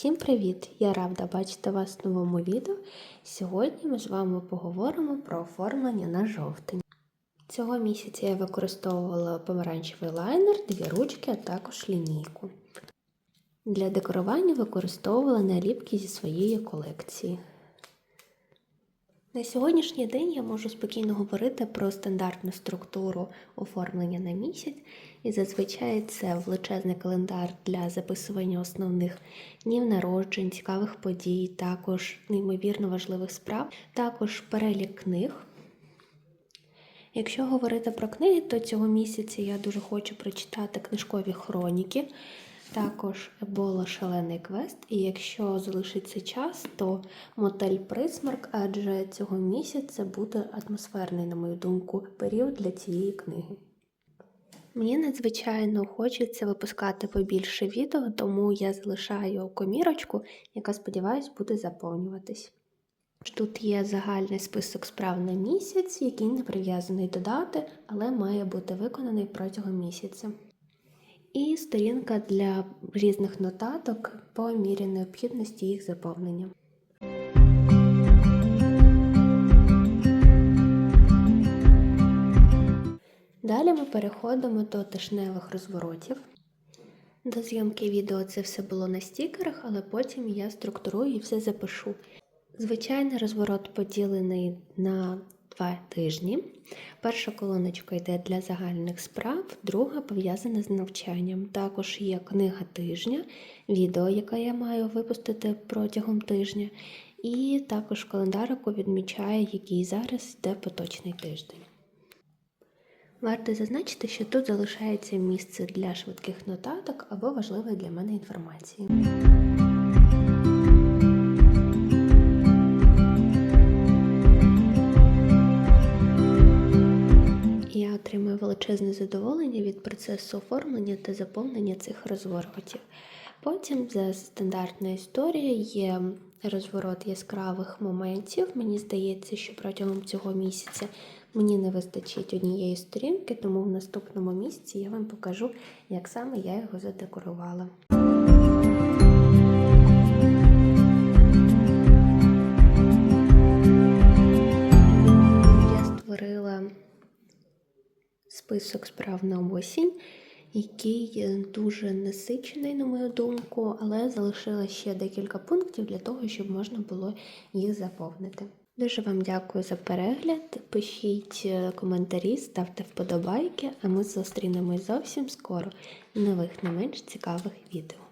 Всім привіт! Я рада бачити вас в новому відео. Сьогодні ми з вами поговоримо про оформлення на жовтень. Цього місяця я використовувала помаранчевий лайнер, дві ручки, а також лінійку. Для декорування використовувала наліпки зі своєї колекції. На сьогоднішній день я можу спокійно говорити про стандартну структуру оформлення на місяць, і зазвичай це величезний календар для записування основних днів народжень, цікавих подій, також неймовірно важливих справ, також перелік книг. Якщо говорити про книги, то цього місяця я дуже хочу прочитати книжкові хроніки, також Ебола Шалений квест. І якщо залишиться час, то мотель Присмарк, адже цього місяця буде атмосферний, на мою думку, період для цієї книги. Мені надзвичайно хочеться випускати побільше відео, тому я залишаю комірочку, яка, сподіваюсь, буде заповнюватись. Тут є загальний список справ на місяць, який не прив'язаний до дати, але має бути виконаний протягом місяця. І сторінка для різних нотаток по мірі необхідності їх заповнення. Далі ми переходимо до тижневих розворотів. До зйомки відео це все було на стікерах, але потім я структурую і все запишу. Звичайний розворот поділений на два тижні. Перша колоночка йде для загальних справ, друга пов'язана з навчанням. Також є книга тижня, відео, яке я маю випустити протягом тижня, і також календарику відмічає, який зараз йде поточний тиждень. Варто зазначити, що тут залишається місце для швидких нотаток або важливої для мене інформації. Величезне задоволення від процесу оформлення та заповнення цих розворотів. Потім за стандартною історією є розворот яскравих моментів. Мені здається, що протягом цього місяця мені не вистачить однієї сторінки, тому в наступному місяці я вам покажу, як саме я його задекорувала. Список справ на осінь, який дуже насичений, на мою думку, але залишила ще декілька пунктів для того, щоб можна було їх заповнити. Дуже вам дякую за перегляд. Пишіть е, коментарі, ставте вподобайки, а ми зустрінемось зовсім скоро нових не менш цікавих відео.